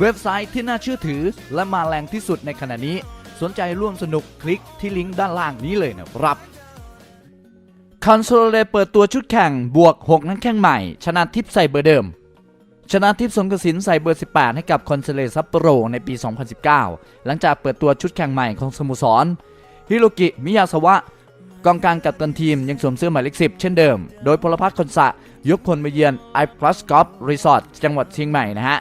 เว็บไซต์ที่น่าเชื่อถือ และมาแรงที่สุดในขณะนี้ สนใจร่วมสนุกคลิกที่ลิงก์ด้านล่างนี้เลยนะครับคอนโซลเลเปิดตัวชุดแข่งบวก 6 นักแข่งใหม่ ชนะทิพย์ใส่เบอร์เดิม ชนะทิพย์สงกสินใส่เบอร์ 18 ให้กับคอนเซเลซัปโปโรในปี 2019 หลังจากเปิดตัวชุดแข่งใหม่ของสโมสรฮิโรกิ มิยาสวะกองกลางกัปตันทีมยังสวมเสื้อหมายเลข10เช่นเดิม โดยพลพัฒน์คนสะยกพลมาเยือนไอพลัสกอฟรีสอร์ทจังหวัดเชียงใหม่นะฮะ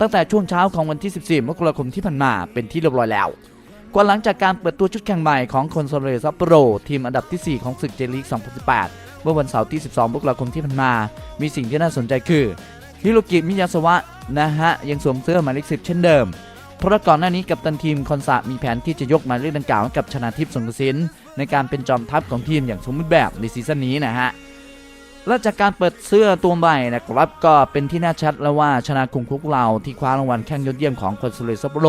ตั้งแต่ช่วงเช้าของวันที่ 14 มกราคมที่ผ่านมาเป็นที่เรียบร้อยแล้ว กว่าหลังจากการเปิดตัวชุดแข่งใหม่ของคอนโซเลซัปโปโรทีมอันดับที่ 4 ของศึกเจลีก 2018 เมื่อวันเสาร์ที่ 12 มกราคมที่ผ่านมา มีสิ่งที่น่าสนใจคือฮิโรกิมิยาสวะนะฮะยังสวมเสื้อหมายเลข 10 เช่นเดิม เพราะก่อนหน้านี้กับตันทีมคอนซามีแผนที่จะยกหมายเลขดังกล่าวให้กับชนาทิพย์สงกระสินในการเป็นจอมทัพของทีมอย่างสมบูรณ์แบบในซีซั่นนี้นะฮะ และจากการเปิดเสื้อตัวใหม่นะครับก็เป็นที่น่าชัดแล้วว่าชนะกรุงคุกเราที่คว้ารางวัลแข่งยอดเยี่ยมของคอนโซเลซัปโปโร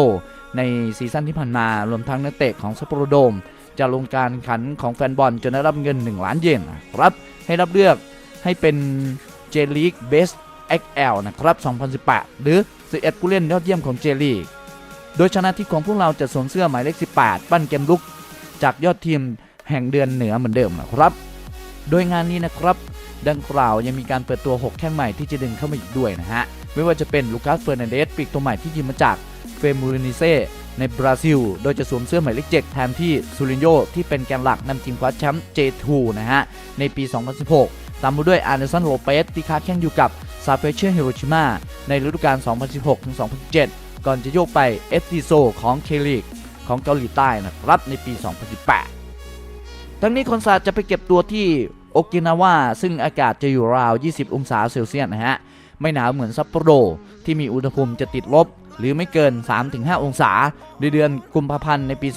ในซีซั่นที่ผ่านมารวมทั้งนักเตะของซัปโปโรโดม จะลงการแข่งขันของแฟนบอลจนได้รับเงิน 1 ล้านเยนนะครับให้รับเลือกให้เป็นเจลีกเบส XL นะครับ 2018 หรือ 11 ผู้เล่นยอดเยี่ยมของเจลีก โดยชนะที่ของพวกเราจะสวมเสื้อหมายเลข 18 ปั้นเกมลุก จากยอดทีมแห่งเดือนเหนือเหมือนเดิมนะครับ โดยงานนี้นะครับ ดังกล่าวยังมีการเปิดตัว 6 แข้งใหม่ที่จะดึงเข้ามาอีกด้วยนะฮะ ไม่ว่าจะเป็นลูคัสเฟอร์นันเดสปีกตัวใหม่ที่ยืมมาจากเฟมูรินิเซ่ในบราซิล โดยจะสวมเสื้อหมายเลขเจ็ดแทนที่ซูรินโยที่เป็นแกนหลักนำทีมคว้าแชมป์ J2 นะฮะ ในปี 2016 ตามมาด้วยอาร์เนสันโรเปสที่ค้าแข่งอยู่กับซาเฟเชอร์ฮิโรชิมาในฤดูกาล 2016-2017 ก่อนจะโยกไปเอฟซีโซของเคลิกของเกาหลีใต้นะครับในปี 2018 ทั้งนี้คอนซาจะไปเก็บตัวที่ โอกินาวาซึ่งอากาศจะอยู่ราว 20 องศาเซลเซียสนะฮะ ไม่หนาวเหมือนซัปโปโรที่มีอุณหภูมิจะติดลบ หรือไม่เกิน 3-5 องศาในเดือนกุมภาพันธ์ในปี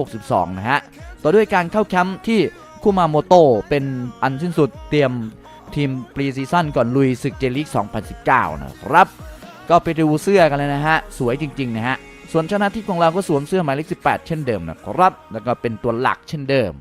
2562 นะฮะ ต่อด้วยการเข้าแคมป์ที่คุมาโมโตะเป็นอันสิ้นสุดเตรียมทีมปรีซีซั่นก่อนลุยศึกเจลิก 2019 นะครับ ก็ไปดูเสื้อกันเลยนะฮะ สวยจริง ๆ นะฮะ ส่วนชนะที่ของเราก็สวมเสื้อหมายเลข 18 เช่นเดิมนะครับ แล้วก็เป็นตัวหลักเช่นเดิม